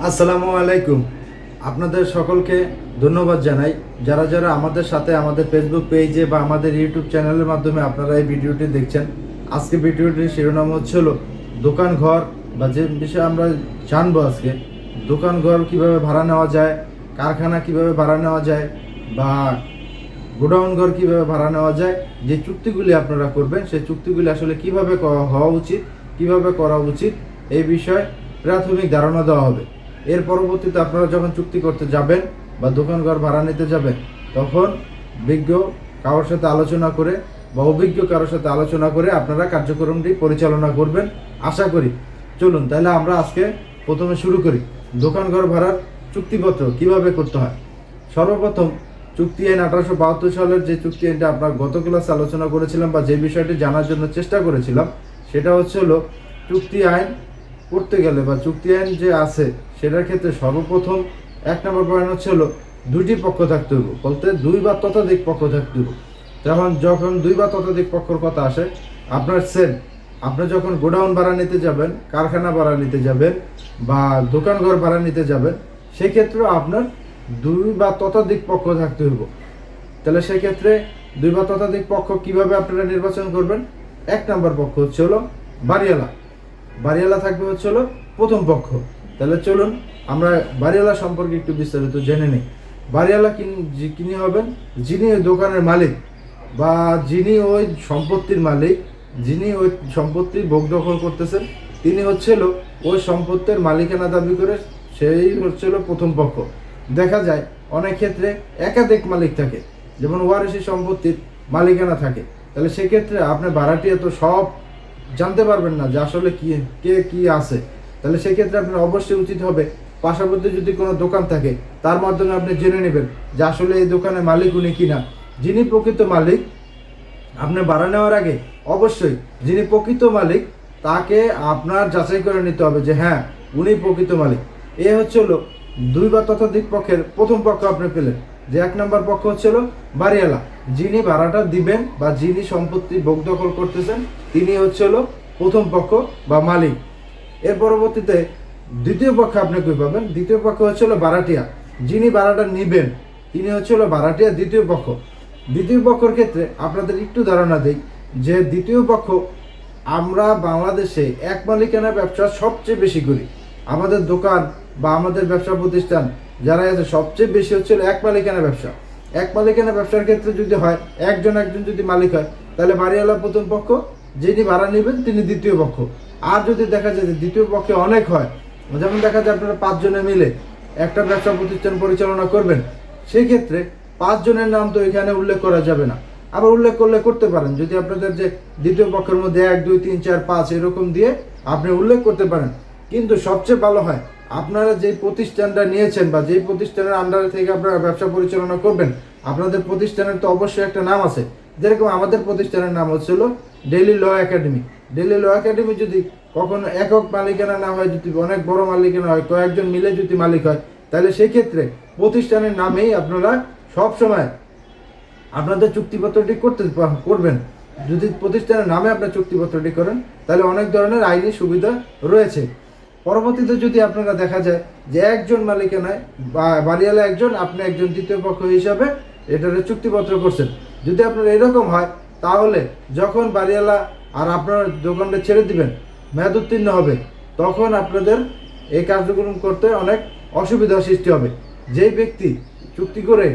আসসালামু আলাইকুম। আপনাদের সকলকে ধন্যবাদ জানাই। যারা যারা আমাদের সাথে আমাদের ফেসবুক পেজে বা আমাদের ইউটিউব চ্যানেলের মাধ্যমে আপনারা এই ভিডিওটি দেখছেন, আজকে ভিডিওটির শিরোনাম হচ্ছে দোকান ঘর বা যে বিষয়ে আমরা জানব আজকে, দোকান ঘর কীভাবে ভাড়া নেওয়া যায়, কারখানা কীভাবে ভাড়া নেওয়া যায় বা গোডাউন ঘর কীভাবে ভাড়া নেওয়া যায়, যে চুক্তিগুলি আপনারা করবেন, সেই চুক্তিগুলি আসলে কীভাবে হওয়া উচিত, কীভাবে করা উচিত, এই বিষয়ে প্রাথমিক ধারণা দেওয়া হবে। এর পরবর্তীতে আপনারা যখন চুক্তি করতে যাবেন বা দোকান ঘর ভাড়া নিতে যাবেন, তখন বিজ্ঞ কারোর সাথে আলোচনা করে বা অভিজ্ঞ কারোর সাথে আলোচনা করে আপনারা কার্যক্রমটি পরিচালনা করবেন। আশা করি। চলুন, তাহলে আমরা আজকে প্রথমে শুরু করি। দোকান ঘর ভাড়ার চুক্তিপত্র কীভাবে করতে হয়? সর্বপ্রথম চুক্তি আইন আঠারোশো বাহাত্তর সালের যে চুক্তি আইনটা আমরা গত ক্লাসে আলোচনা করেছিলাম বা যে বিষয়টি জানার জন্য চেষ্টা করেছিলাম, সেটা হচ্ছে হলো চুক্তি আইন করতে গেলে বা চুক্তি আইন যে আছে, সেটার ক্ষেত্রে সর্বপ্রথম এক নম্বর পয়েন্ট হচ্ছে হলো দুইটি পক্ষ থাকতে হবে বলতে দুই বা ততোধিক পক্ষ থাকতে হবে তখন যখন দুই বা ততোধিক পক্ষর কথা আসে, আপনার সেল, আপনি যখন গোডাউন ভাড়া নিতে যাবেন, কারখানা ভাড়া নিতে যাবেন বা দোকান ঘর ভাড়া নিতে যাবেন, সেক্ষেত্রেও আপনার দুই বা ততোধিক পক্ষ থাকতে হইব। তাহলে সেক্ষেত্রে দুই বা ততোধিক পক্ষ কীভাবে আপনারা নির্বাচন করবেন? এক নম্বর পক্ষ হচ্ছে হলো বাড়িওয়ালা। বাড়িওয়ালা থাকবে হচ্ছে হলো প্রথম পক্ষ। তাহলে চলুন, আমরা বাড়িওয়ালা সম্পর্কে একটু বিস্তারিত জেনে নিই। বাড়িওয়ালা কিন হবেন? যিনি ওই দোকানের মালিক বা যিনি ওই সম্পত্তির মালিক, যিনি ওই সম্পত্তির ভোগ দখল করতেছেন, তিনি হচ্ছে হলো ওই সম্পত্তির মালিকানা দাবি করে সেই হচ্ছে হলো প্রথম পক্ষ। দেখা যায়, অনেক ক্ষেত্রে একাধিক মালিক থাকে। যেমন ওয়ারিশি সম্পত্তির মালিকানা থাকে। তাহলে সেক্ষেত্রে আপনি ভাড়াটিয়া তো সব জানতে পারবেন না যে আসলে কি, কে কি আছে। তাহলে সেক্ষেত্রে আপনার অবশ্যই উচিত হবে, পাশাপাশি যদি কোনো দোকান থাকে, তার মাধ্যমে আপনি জেনে নেবেন যে আসলে এই দোকানের মালিক উনি কিনা। যিনি প্রকৃত মালিক, আপনি ভাড়া নেওয়ার আগে অবশ্যই যিনি প্রকৃত মালিক, তাকে আপনার যাচাই করে নিতে হবে যে হ্যাঁ উনি প্রকৃত মালিক। এ হচ্ছে হলো দুই বা ততোধিক পক্ষের প্রথম পক্ষ আপনি পেলেন। যে এক নম্বর পক্ষ হচ্ছে হলো বাড়িওয়ালা যিনি ভাড়াটা দিবেন বা যিনি সম্পত্তি ভোগ দখল করতেছেন, তিনি হচ্ছে হলো প্রথম পক্ষ বা মালিক। এর পরবর্তীতে দ্বিতীয় পক্ষ আপনি কই পাবেন? দ্বিতীয় পক্ষ হচ্ছে হলো ভাড়াটিয়া। যিনি ভাড়াটা নিবেন, তিনি হচ্ছে হলো ভাড়াটিয়া দ্বিতীয় পক্ষ। দ্বিতীয় পক্ষর ক্ষেত্রে আপনাদের একটু ধারণা দিই যে দ্বিতীয় পক্ষ আমরা বাংলাদেশে এক মালিকানা ব্যবসা সবচেয়ে বেশি করি। আমাদের দোকান বা আমাদের ব্যবসা প্রতিষ্ঠান যারা আছে, সবচেয়ে বেশি হচ্ছে এক মালিকানা ব্যবসা। এক মালিকানা ব্যবসার ক্ষেত্রে যদি হয়, একজন একজন যদি মালিক হয়, তাহলে বাড়িওয়ালা প্রথম পক্ষ, যিনি ভাড়া নেবেন, তিনি দ্বিতীয় পক্ষ। আর যদি দেখা যায় যে দ্বিতীয় পক্ষে অনেক হয়, যেমন দেখা যায় আপনারা পাঁচজনে মিলে একটা ব্যবসা প্রতিষ্ঠান পরিচালনা করবেন সেই ক্ষেত্রে পাঁচজনের নাম তো এখানে উল্লেখ করা যাবে না। আবার উল্লেখ করলে করতে পারেন। যদি আপনাদের যে দ্বিতীয় পক্ষের মধ্যে এক, দুই, তিন, চার, পাঁচ এরকম দিয়ে আপনি উল্লেখ করতে পারেন কিন্তু সবচেয়ে ভালো হয়, আপনারা যে প্রতিষ্ঠানটা নিয়েছেন বা যেই প্রতিষ্ঠানের আন্ডারে থেকে আপনারা ব্যবসা পরিচালনা করবেন, আপনাদের প্রতিষ্ঠানের তো অবশ্যই একটা নাম আছে। যেরকম আমাদের প্রতিষ্ঠানের নাম হচ্ছিল daily law academy daily law academy যদি কখনো একক মালিকানা না হয়, যদি অনেক বড় মালিকানা হয়, কয়েকজন মিলে যদি মালিক হয়, তাহলে সেক্ষেত্রে প্রতিষ্ঠানের নামেই আপনারা সব সময় আপনাদের চুক্তিপত্রটি করতে করবেন। যদি প্রতিষ্ঠানের নামে আপনার চুক্তিপত্রটি করেন, তাহলে অনেক ধরনের আইনি সুবিধা রয়েছে। পরবর্তীতে যদি আপনারা দেখা যায় যে একজন মালিকানায় বা বাড়িওয়ালা একজন, আপনি একজন তৃতীয় পক্ষ হিসাবে এটার চুক্তিপত্র করছেন। যদি আপনার এরকম হয়, তাহলে যখন বাড়িওয়ালা আর আপনার দোকানটা ছেড়ে দিবেন, মেয়াদ উত্তীর্ণ হবে, তখন আপনাদের এই কার্যক্রম করতে অনেক অসুবিধার সৃষ্টি হবে। যেই ব্যক্তি চুক্তি করে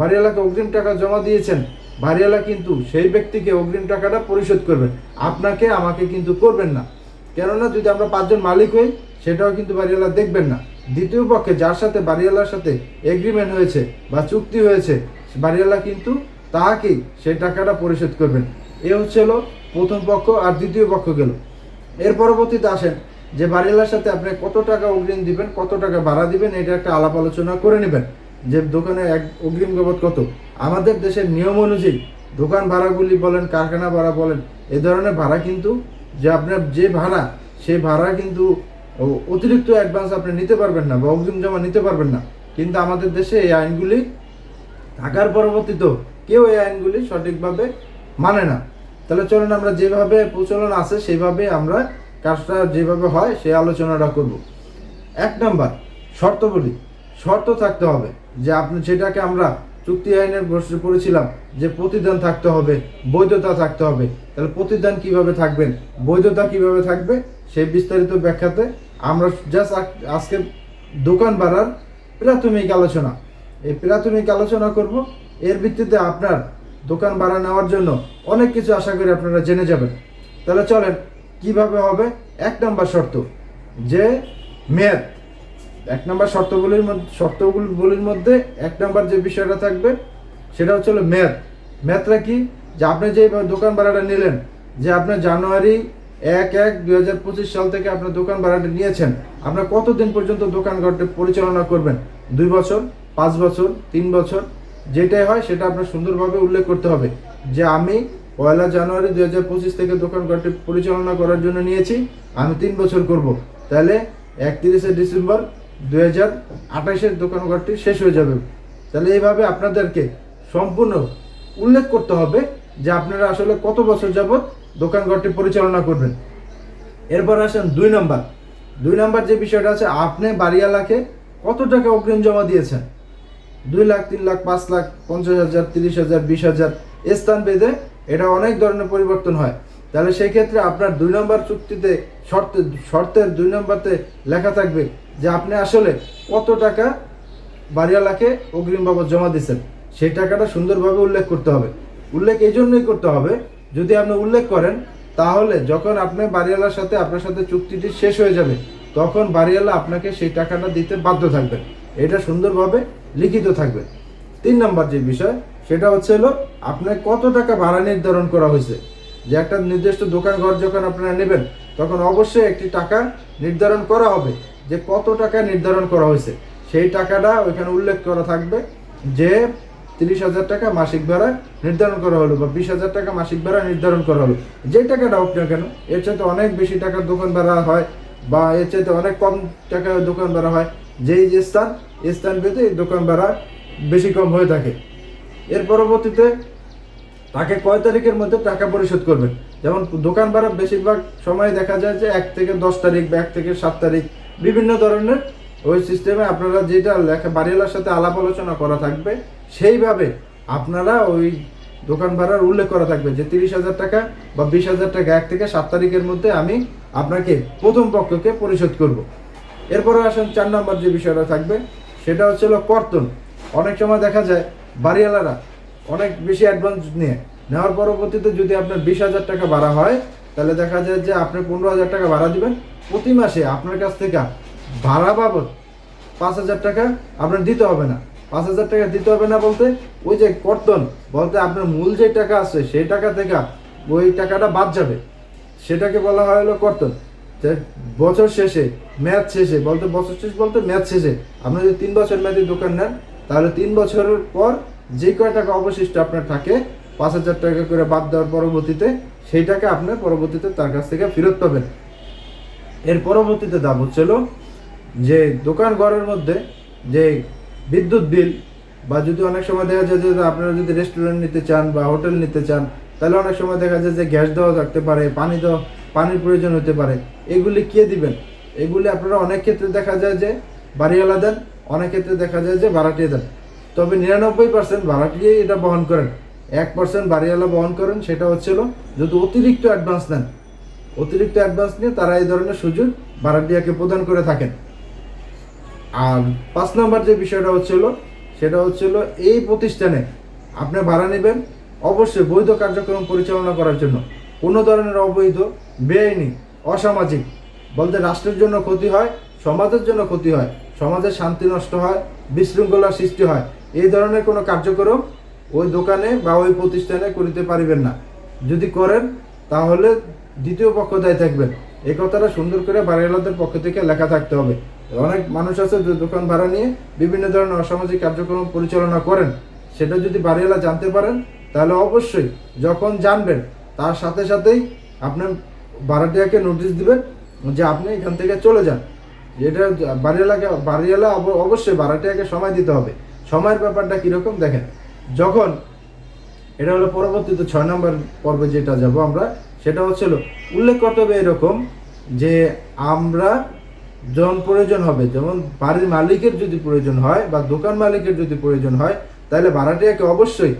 বাড়িওয়ালাকে অগ্রিম টাকা জমা দিয়েছেন, বাড়িওয়ালা কিন্তু সেই ব্যক্তিকে অগ্রিম টাকাটা পরিশোধ করবেন। আপনাকে, আমাকে কিন্তু করবেন না। কেননা, যদি আমরা পাঁচজন মালিক হই সেটাও কিন্তু বাড়িওয়ালা দেখবেন না। দ্বিতীয় পক্ষে যার সাথে বাড়িওয়ালার সাথে এগ্রিমেন্ট হয়েছে বা চুক্তি হয়েছে, বাড়িওয়ালা কিন্তু তাহাকেই সেই টাকাটা পরিশোধ করবেন। এ হচ্ছে হলো প্রথম পক্ষ আর দ্বিতীয় পক্ষ গেল। এর পরবর্তীতে আসেন যে বাড়িওয়ালার সাথে আপনি কত টাকা অগ্রিম দিবেন, কত টাকা ভাড়া দিবেন, এটা একটা আলাপ আলোচনা করে নেবেন যে দোকানে এক অগ্রিম বাবদ কত। আমাদের দেশের নিয়ম অনুযায়ী দোকান ভাড়াগুলি বলেন, কারখানা ভাড়া বলেন, এ ধরনের ভাড়া কিন্তু যে আপনার যে ভাড়া সেই ভাড়া কিন্তু অতিরিক্ত অ্যাডভান্স আপনি নিতে পারবেন না বা অগ্রিম জমা নিতে পারবেন না। কিন্তু আমাদের দেশে এই আইনগুলি থাকার পরবর্তীতেও কেউ এই আইনগুলি সঠিকভাবে মানে না। তাহলে চলুন আমরা যেভাবে প্রচলন আছে সেভাবে আমরা কাজটা যেভাবে হয়, সেই আলোচনাটা করব। এক নাম্বার, শর্ত বলি। শর্ত থাকতে হবে যে আপনি যেটাকে আমরা চুক্তি আইনের বসে পড়েছিলাম যে প্রতিদান থাকতে হবে, বৈধতা থাকতে হবে। তাহলে প্রতিদান কীভাবে থাকবেন, বৈধতা কীভাবে থাকবে, সেই বিস্তারিত ব্যাখ্যাতে আমরা জাস্ট আজকে দোকান বাড়ার প্রাথমিক আলোচনা। এই প্রাথমিক আলোচনা করব। এর ভিত্তিতে আপনার দোকান ভাড়া নেওয়ার জন্য অনেক কিছু আশা করি আপনারা জেনে যাবেন। তাহলে চলেন, কীভাবে হবে? এক নম্বর শর্ত, যে মেয়াদ। এক নম্বর শর্তগুলির মধ্যে শর্তগুলির মধ্যে এক নম্বর যে বিষয়টা থাকবে, সেটা হচ্ছে হলো মেয়াদ। মেয়াদটা কি? যে আপনি যে দোকান ভাড়াটা নিলেন, যে আপনার জানুয়ারি এক এক দুই হাজার পঁচিশ সাল থেকে আপনার দোকান ভাড়াটা নিয়েছেন। আপনার কতদিন পর্যন্ত দোকান ঘরটা পরিচালনা করবেন? দুই বছর, পাঁচ বছর, তিন বছর? যেটাই হয় সেটা আপনার সুন্দরভাবে উল্লেখ করতে হবে যে আমি পয়লা জানুয়ারি দুই হাজার পঁচিশ থেকে দোকান ঘরটি পরিচালনা করার জন্য নিয়েছি। আমি তিন বছর করব। তাহলে একত্রিশে ডিসেম্বর দুই হাজার আঠাশের দোকান ঘরটি শেষ হয়ে যাবে। তাহলে এইভাবে আপনাদেরকে সম্পূর্ণ উল্লেখ করতে হবে যে আপনারা আসলে কত বছর যাবত দোকান ঘরটি পরিচালনা করবেন। এরপর আসেন দুই নম্বর। দুই নম্বর যে বিষয়টা আছে, আপনি বাড়িওয়ালাকে কত টাকা অগ্রিম জমা দিয়েছেন? দুই লাখ, তিন লাখ, পাঁচ লাখ, পঞ্চাশ হাজার, তিরিশ হাজার, বিশ হাজার স্থান বেঁধে এটা অনেক ধরনের পরিবর্তন হয়। তাহলে সেই ক্ষেত্রে আপনার দুই নম্বর চুক্তিতে শর্তে, শর্তের দুই নম্বরতে লেখা থাকবে যে আপনি আসলে কত টাকা বাড়িওয়ালাকে অগ্রিম বাবদ জমা দিয়েছেন। সেই টাকাটা সুন্দরভাবে উল্লেখ করতে হবে। উল্লেখ এই জন্যই করতে হবে যদি আপনি উল্লেখ করেন, তাহলে যখন আপনি বাড়িওয়ালার সাথে আপনার সাথে চুক্তিটি শেষ হয়ে যাবে, তখন বাড়িওয়ালা আপনাকে সেই টাকাটা দিতে বাধ্য থাকবেন এটা সুন্দরভাবে লিখিত থাকবে। তিন নম্বর যে বিষয়, সেটা হচ্ছে হলো আপনার কত টাকা ভাড়া নির্ধারণ করা হয়েছে? যে একটা নির্দিষ্ট দোকান ঘর যখন আপনারা নেবেন, তখন অবশ্যই একটি টাকা নির্ধারণ করা হবে, যে কত টাকা নির্ধারণ করা হয়েছে। সেই টাকাটা ওইখানে উল্লেখ করা থাকবে যে তিরিশ হাজার টাকা মাসিক ভাড়া নির্ধারণ করা হলো বা বিশ হাজার টাকা মাসিক ভাড়া নির্ধারণ করা হলো। যে টাকাটা হোক না কেন, এর চাইতে অনেক বেশি টাকার দোকান ভাড়া হয় বা এর চাইতে অনেক কম টাকার দোকান ভাড়া হয়। যেই যে স্থান, এই স্থান পেতে দোকান ভাড়া বেশি কম হয়ে থাকে। এর পরবর্তীতে তাকে কয় তারিখের মধ্যে টাকা পরিশোধ করবেন যেমন দোকান ভাড়া বেশিরভাগ সময় দেখা যায় যে এক থেকে দশ তারিখ বা এক থেকে সাত তারিখ। বিভিন্ন ধরনের ওই সিস্টেমে আপনারা যেটা লেখা বাড়িওয়ালার সাথে আলাপ আলোচনা করা থাকবে সেইভাবে আপনারা ওই দোকান ভাড়ার উল্লেখ করা থাকবে যে তিরিশ হাজার টাকা বা বিশ হাজার টাকা। এক থেকে সাত তারিখের মধ্যে আমি আপনাকে প্রথম পক্ষকে পরিশোধ করব। এরপরে আসেন চার নম্বর যে বিষয়টা থাকবে, সেটা হচ্ছে হলো কর্তন। অনেক সময় দেখা যায় বাড়িওয়ালারা অনেক বেশি অ্যাডভান্স নিয়ে, নেওয়ার পরবর্তীতে যদি আপনার বিশ হাজার টাকা ভাড়া হয়, তাহলে দেখা যায় যে আপনি পনেরো হাজার টাকা ভাড়া দিবেন। প্রতি মাসে আপনার কাছ থেকে ভাড়া বাবদ পাঁচ হাজার টাকা আপনার দিতে হবে না। পাঁচ হাজার টাকা দিতে হবে না বলতে? ওই যে কর্তন, বলতে আপনার মূল যে টাকা আছে, সেই টাকা থেকে ওই টাকাটা বাদ যাবে। সেটাকে বলা হয় হলো কর্তন। বছর শেষে ম্যাচ শেষে, বলতে বছর শেষ বলতে ম্যাচ শেষে। আপনি যদি তিন বছর মেয়াদি দোকান নেন, তাহলে তিন বছরের পর যে কয় টাকা অবশিষ্ট আপনার থাকে, পাঁচ হাজার টাকা করে বাদ দেওয়ার পরবর্তীতে, সেই টাকা আপনি পরবর্তীতে তার কাছ থেকে ফেরত পাবেন। এর পরবর্তীতে দাম হচ্ছিল যে দোকান ঘরের মধ্যে যে বিদ্যুৎ বিল, বা যদি অনেক সময় দেখা যায় যে আপনারা যদি রেস্টুরেন্ট নিতে চান বা হোটেল নিতে চান, তাহলে অনেক সময় দেখা যায় যে গ্যাস দেওয়া থাকতে পারে, পানি দেওয়া, পানির প্রয়োজন হতে পারে। এগুলি কে দিবেন? এগুলি আপনারা অনেক ক্ষেত্রে দেখা যায় যে বাড়িওয়ালা দেন, অনেক ক্ষেত্রে দেখা যায় যে ভাড়াটিয়ে দেন। তবে নিরানব্বই পার্সেন্ট ভাড়াটিয়ে এটা বহন করেন। এক পার্সেন্ট বাড়িওয়ালা বহন করেন, সেটা হচ্ছিল যদি অতিরিক্ত অ্যাডভান্স নেন। অতিরিক্ত অ্যাডভান্স নিয়ে তারা এই ধরনের সুযোগ ভাড়াটিয়াকে প্রদান করে থাকেন। আর পাঁচ নম্বর যে বিষয়টা হচ্ছিল, সেটা হচ্ছিল এই প্রতিষ্ঠানে আপনি ভাড়া নেবেন অবশ্যই বৈধ কার্যক্রম পরিচালনা করার জন্য। কোনো ধরনের অবৈধ, বেআইনি, অসামাজিক, বলতে রাষ্ট্রের জন্য ক্ষতি হয়, সমাজের জন্য ক্ষতি হয় সমাজের শান্তি নষ্ট হয় বিশৃঙ্খলার সৃষ্টি হয়, এই ধরনের কোনো কার্যক্রম ওই দোকানে বা ওই প্রতিষ্ঠানে করিতে পারিবেন না। যদি করেন, তাহলে দ্বিতীয় পক্ষ দায়ী থাকবেন। এই কথাটা সুন্দর করে বাড়িওয়ালাদের পক্ষ থেকে লেখা থাকতে হবে। অনেক মানুষ আছে যে দোকান ভাড়া নিয়ে বিভিন্ন ধরনের অসামাজিক কার্যক্রম পরিচালনা করেন। সেটা যদি বাড়িওয়ালা জানতে পারেন, তাহলে অবশ্যই যখন জানবেন, তার সাথে সাথেই আপনি ভাড়াটিয়াকে নোটিশ দিবেন যে আপনি এখান থেকে চলে যান। এটা বাড়িওয়ালাকে, বাড়িওয়ালা অবশ্যই ভাড়াটিয়াকে সময় দিতে হবে। সময়ের ব্যাপারটা কীরকম দেখেন, যখন এটা হলো পরবর্তীতে ছয় নম্বর পর্বে যেটা যাব আমরা, সেটা হচ্ছিল উল্লেখ করতে হবে এরকম যে আমরা যখন প্রয়োজন হবে, যেমন বাড়ির মালিকের যদি প্রয়োজন হয় বা দোকান মালিকের যদি প্রয়োজন হয়, তাহলে ভাড়াটিয়াকে অবশ্যই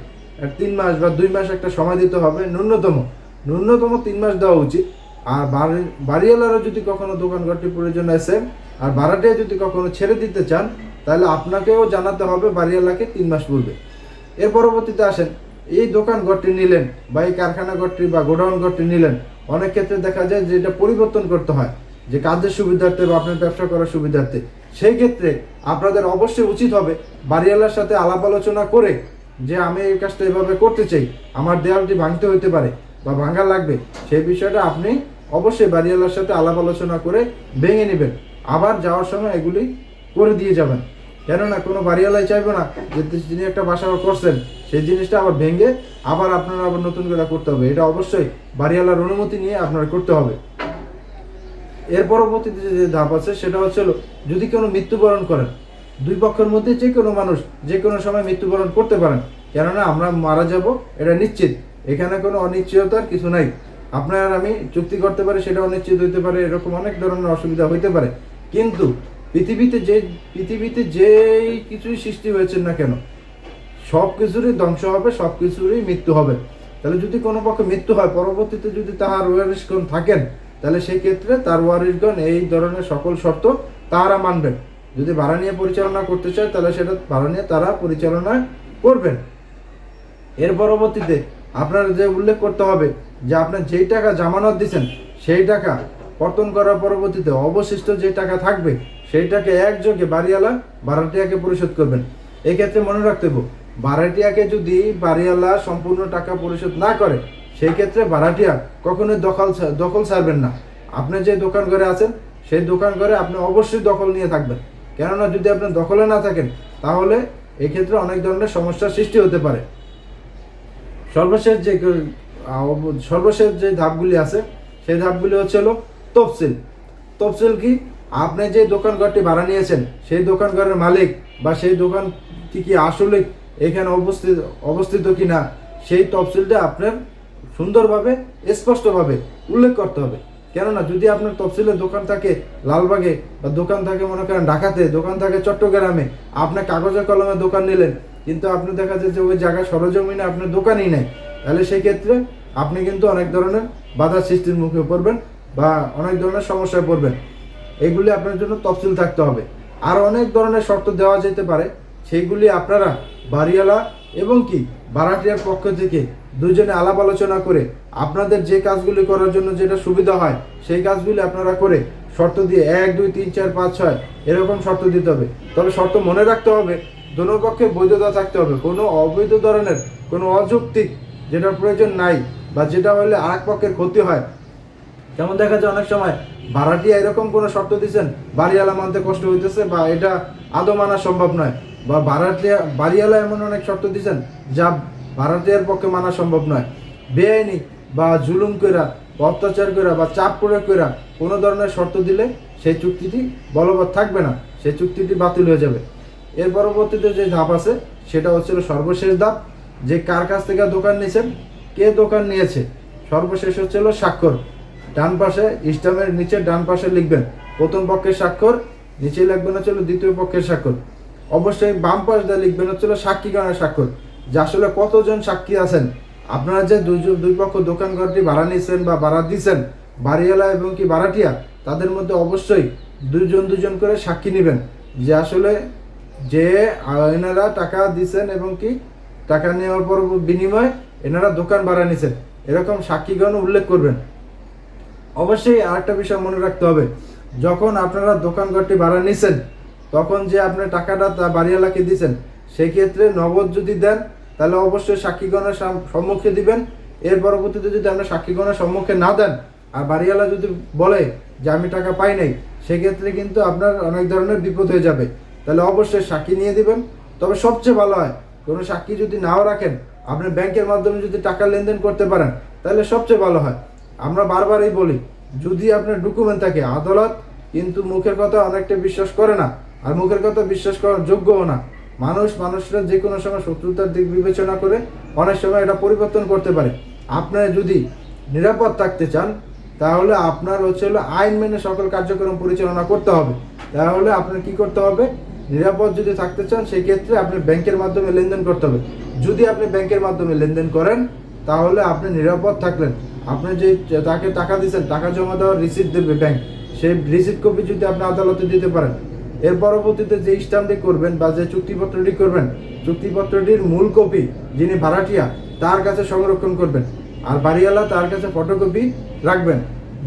তিন মাস বা দুই মাস একটা সময় দিতে হবে, ন্যূনতম। ন্যূনতম তিন মাস দেওয়া উচিত। আর বাড়ি বাড়িওয়ালারও যদি কখনো দোকান ঘরটি প্রয়োজন আসে আর ভাড়াটিয়া যদি কখনো ছেড়ে দিতে চান, তাহলে আপনাকেও জানাতে হবে বাড়িওয়ালাকে তিন মাস পূর্বে। এর পরবর্তীতে আসেন, এই দোকান ঘরটি নিলেন বা এই কারখানা ঘরটি বা গোডাউন ঘরটি নিলেন, অনেক ক্ষেত্রে দেখা যায় যে এটা পরিবর্তন করতে হয়। যে কাজের সুবিধার্থে বা আপনার ব্যবসা করার সুবিধার্থে, সেই ক্ষেত্রে আপনাদের অবশ্যই উচিত হবে বাড়িওয়ালার সাথে আলাপ আলোচনা করে যে আমি এই কাজটা এভাবে করতে চাই, আমার দেয়ালটি ভাঙতে হইতে পারে বা ভাঙা লাগবে, সেই বিষয়টা আপনি অবশ্যই বাড়িওয়ালার সাথে আলাপ আলোচনা করে ভেঙে নেবেন। আবার যাওয়ার সময় এগুলি করে দিয়ে যাবেন। কেননা কোনো বাড়িওয়ালাই চাইবে না যে যিনি একটা বাসা করছেন, সেই জিনিসটা আবার ভেঙে আবার আপনারা আবার নতুন করে করতে হবে। এটা অবশ্যই বাড়িওয়ালার অনুমতি নিয়ে আপনার করতে হবে। এর পরবর্তীতে যে ধাপ আছে, সেটা হচ্ছে যদি কোনো মৃত্যুবরণ করেন, দুই পক্ষের মধ্যে যে কোনো মানুষ, যে কোনো সময় মৃত্যুবরণ করতে পারেন। কেননা আমরা মারা যাব, এটা নিশ্চিত। এখানে কোনো অনিশ্চয়তার কিছু নাই। আপনার আমি চুক্তি করতে পারি, সেটা অনিশ্চিত হইতে পারে, এরকম অনেক ধরনের অসুবিধা হইতে পারে। কিন্তু পৃথিবীতে যে, পৃথিবীতে যেই কিছুই সৃষ্টি হয়েছে না কেন সব কিছুরই ধ্বংস হবে সব কিছুরই মৃত্যু হবে। তাহলে যদি কোনো পক্ষে মৃত্যু হয়, পরবর্তীতে যদি তাহার ওয়ারিশগণ থাকেন তাহলে সেই ক্ষেত্রে তার ওয়ারিশগণ এই ধরনের সকল শর্ত তারা মানবেন। যদি ভাড়া নিয়ে পরিচালনা করতে চায়, তাহলে সেটা ভাড়া নিয়ে তারা পরিচালনা করবেন। এর পরবর্তীতে আপনার যে উল্লেখ করতে হবে যে আপনার যেই টাকা জামানত দিচ্ছেন সেই টাকা কর্তন করার পরবর্তীতে অবশিষ্ট যে টাকা থাকবে, সেইটাকে একযোগে বাড়িওয়ালা ভাড়াটিয়াকে পরিশোধ করবেন। এক্ষেত্রে মনে রাখতে হবে, ভাড়াটিয়াকে যদি বাড়িওয়ালা সম্পূর্ণ টাকা পরিশোধ না করে সেই ক্ষেত্রে ভাড়াটিয়া কখনোই দখল দখল ছাড়বেন না। আপনি যে দোকান ঘরে আছেন, সেই দোকান ঘরে আপনি অবশ্যই দখল নিয়ে থাকবেন। কেননা যদি আপনি দখলে না থাকেন, তাহলে এক্ষেত্রে অনেক ধরনের সমস্যার সৃষ্টি হতে পারে। সর্বশেষ যে সর্বশেষ যে ধাপগুলি আছে, সেই ধাপগুলি হচ্ছে হলো তফসিল। তফসিল কি? আপনি যে দোকান ঘরটি ভাড়া নিয়েছেন, সেই দোকান ঘরের মালিক বা সেই দোকান কি কি আসলে এখানে অবস্থিত অবস্থিত কি না সেই তফসিলটা আপনার সুন্দরভাবে, স্পষ্টভাবে উল্লেখ করতে হবে। কেননা, যদি আপনার তফসিলের দোকান থাকে লালবাগে বা দোকান থাকে মনে করেন ঢাকাতে, দোকান থাকে চট্টগ্রামে আপনার কাগজে কলমে দোকান নিলেন, কিন্তু আপনি দেখা যায় যে ওই জায়গায় সরজমিনে আপনার দোকানই নেই, তাহলে সেই ক্ষেত্রে আপনি কিন্তু অনেক ধরনের বাধা সৃষ্টির মুখে পড়বেন বা অনেক ধরনের সমস্যায় পড়বেন। এগুলি আপনার জন্য তফসিল থাকতে হবে। আর অনেক ধরনের শর্ত দেওয়া যেতে পারে, সেইগুলি আপনারা বাড়িওয়ালা এবং কি ভাড়াটিয়ার পক্ষ থেকে দুজনে আলাপ আলোচনা করে আপনাদের যে কাজগুলি করার জন্য যেটা সুবিধা হয়, সেই কাজগুলি আপনারা করে শর্ত দিয়ে এক, দুই, তিন, চার, পাঁচ, ছয় এরকম শর্ত দিতে হবে। তবে শর্ত মনে রাখতে হবে, দোনো পক্ষে বৈধতা থাকতে হবে। কোনো অবৈধ ধরনের, কোনো অযৌক্তিক যেটার প্রয়োজন নাই বা যেটা হলে আর পক্ষের ক্ষতি হয়। যেমন দেখা যায় অনেক সময় ভাড়াটিয়া এরকম কোনো শর্ত দিচ্ছেন বাড়িওয়ালা মানতে কষ্ট হইতেছে বা এটা আদৌ মানা সম্ভব নয়। বা ভাড়াটিয়া, বাড়িওয়ালা এমন অনেক শর্ত দিচ্ছেন যা ভাড়াটিয়ার পক্ষে মানা সম্ভব নয়। বেআইনি বা জুলুম কইরা অত্যাচার কইরা, বা চাপ প্রয়োগ কইরা কোনো ধরনের শর্ত দিলে সেই চুক্তিটি বলবৎ থাকবে না, সেই চুক্তিটি বাতিল হয়ে যাবে। এর পরবর্তীতে যে ধাপ আছে, সেটা হচ্ছিল সর্বশেষ ধাপ। যে কার কাছ থেকে দোকান নিয়েছেন, কে দোকান নিয়েছে, সর্বশেষ হচ্ছিল স্বাক্ষর। ডান পাশে ইস্টামের নিচে ডান পাশে লিখবেন, প্রথম পক্ষের স্বাক্ষর, নিচে লিখবেন হচ্ছিল দ্বিতীয় পক্ষের স্বাক্ষর। অবশ্যই বাম পাশ দিয়ে লিখবেন হচ্ছিল সাক্ষীগণের স্বাক্ষর। যে আসলে কতজন সাক্ষী আছেন? আপনারা যে দুইজন দুই পক্ষ দোকান ঘরটি ভাড়া নিয়েছেন বা ভাড়া দিয়েছেন বাড়িওয়ালা এবং কি ভাড়াটিয়া, তাদের মধ্যে অবশ্যই দুইজন দুজন করে সাক্ষী নেবেন। যে আসলে যে এনারা টাকা দিছেন এবং কি টাকা নেওয়ার পর বিনিময়ে এনারা দোকান ভাড়া নিছেন, এরকম সাক্ষীগণ উল্লেখ করবেন। অবশ্যই আরেকটা বিষয় মনে রাখতে হবে, যখন আপনারা দোকান ঘরটি ভাড়া নিছেন, তখন যে আপনার টাকাটা তা বাড়িওয়ালাকে দিছেন সেই ক্ষেত্রে নগদ যদি দেন তাহলে অবশ্যই সাক্ষীগণের সম্মুখে দিবেন। এর পরবর্তীতে যদি আপনার সাক্ষীগণের সম্মুখে না দেন, আর বাড়িওয়ালা যদি বলে যে আমি টাকা পাই নাই, সেক্ষেত্রে কিন্তু আপনার অনেক ধরনের বিপদ হয়ে যাবে। তাহলে অবশ্যই সাক্ষী নিয়ে দিবেন। তবে সবচেয়ে ভালো হয়, কোনো সাক্ষী যদি নাও রাখেন, আপনি ব্যাংকের মাধ্যমে যদি টাকা লেনদেন করতে পারেন, তাহলে সবচেয়ে ভালো হয়। আমরা বারবারই বলি, যদি আপনার ডকুমেন্ট থাকে, আদালত কিন্তু মুখের কথা অনেকটা বিশ্বাস করে না, আর মুখের কথা বিশ্বাস করার যোগ্যও না। মানুষ মানুষরা যে কোনো সময় শত্রুতার দিক বিবেচনা করে অনেক সময় এটা পরিবর্তন করতে পারে। আপনারা যদি নিরাপদ থাকতে চান, তাহলে আপনার হচ্ছে হলো আইন মেনে সকল কার্যক্রম পরিচালনা করতে হবে। তাহলে আপনার কি করতে হবে? নিরাপদ যদি থাকতে চান সেই ক্ষেত্রে আপনি ব্যাংকের মাধ্যমে লেনদেন করতে হবে। যদি আপনি ব্যাংকের মাধ্যমে লেনদেন করেন, তাহলে আপনি নিরাপদ থাকলেন। আপনি যে তাকে টাকা দিচ্ছেন টাকা জমা দেওয়ার রিসিপ্ট দেবে ব্যাংক সেই রিসিপ্ট কপি যদি আপনি আদালতে দিতে পারেন এর পরবর্তীতে যে স্ট্যাম্পটি করবেন বা যে চুক্তিপত্রটি করবেন, চুক্তিপত্রটির মূল কপি যিনি ভাড়াটিয়া, তার কাছে সংরক্ষণ করবেন। আর বাড়িওয়ালা তার কাছে ফটোকপি রাখবেন।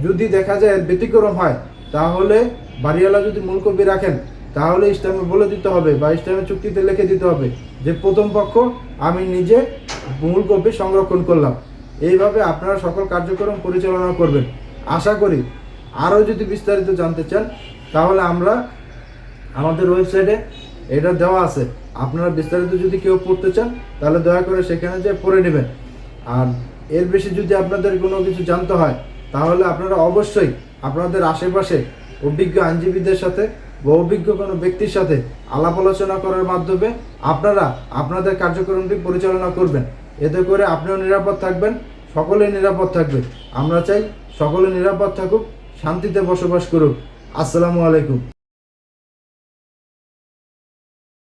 যদি দেখা যায় ব্যতিক্রম হয়, তাহলে বাড়িওয়ালা যদি মূল কপি রাখেন, তাহলে স্ট্যাম্পে বলে দিতে হবে বা স্ট্যাম্পে চুক্তিতে লিখে দিতে হবে যে, প্রথম পক্ষ, আমি নিজে মূল কপি সংরক্ষণ করলাম। এইভাবে আপনারা সকল কার্যক্রম পরিচালনা করবেন। আশা করি আরও যদি বিস্তারিত জানতে চান, তাহলে আমরা আমাদের ওয়েবসাইটে এটা দেওয়া আছে। আপনারা বিস্তারিত যদি কেউ পড়তে চান, তাহলে দয়া করে সেখানে যে পড়ে নেবেন। আর এর বেশি যদি আপনাদের কোনো কিছু জানতে হয়, তাহলে আপনারা অবশ্যই আপনাদের আশেপাশে অভিজ্ঞ আইনজীবীদের সাথে বা অভিজ্ঞ কোনো ব্যক্তির সাথে আলাপ আলোচনা করার মাধ্যমে আপনারা আপনাদের কার্যক্রমটি পরিচালনা করবেন। এতে করে আপনিও নিরাপদ থাকবেন, সকলেই নিরাপদ থাকবে। আমরা চাই সকলে নিরাপদ থাকুক, শান্তিতে বসবাস করুক। আসসালামু আলাইকুম।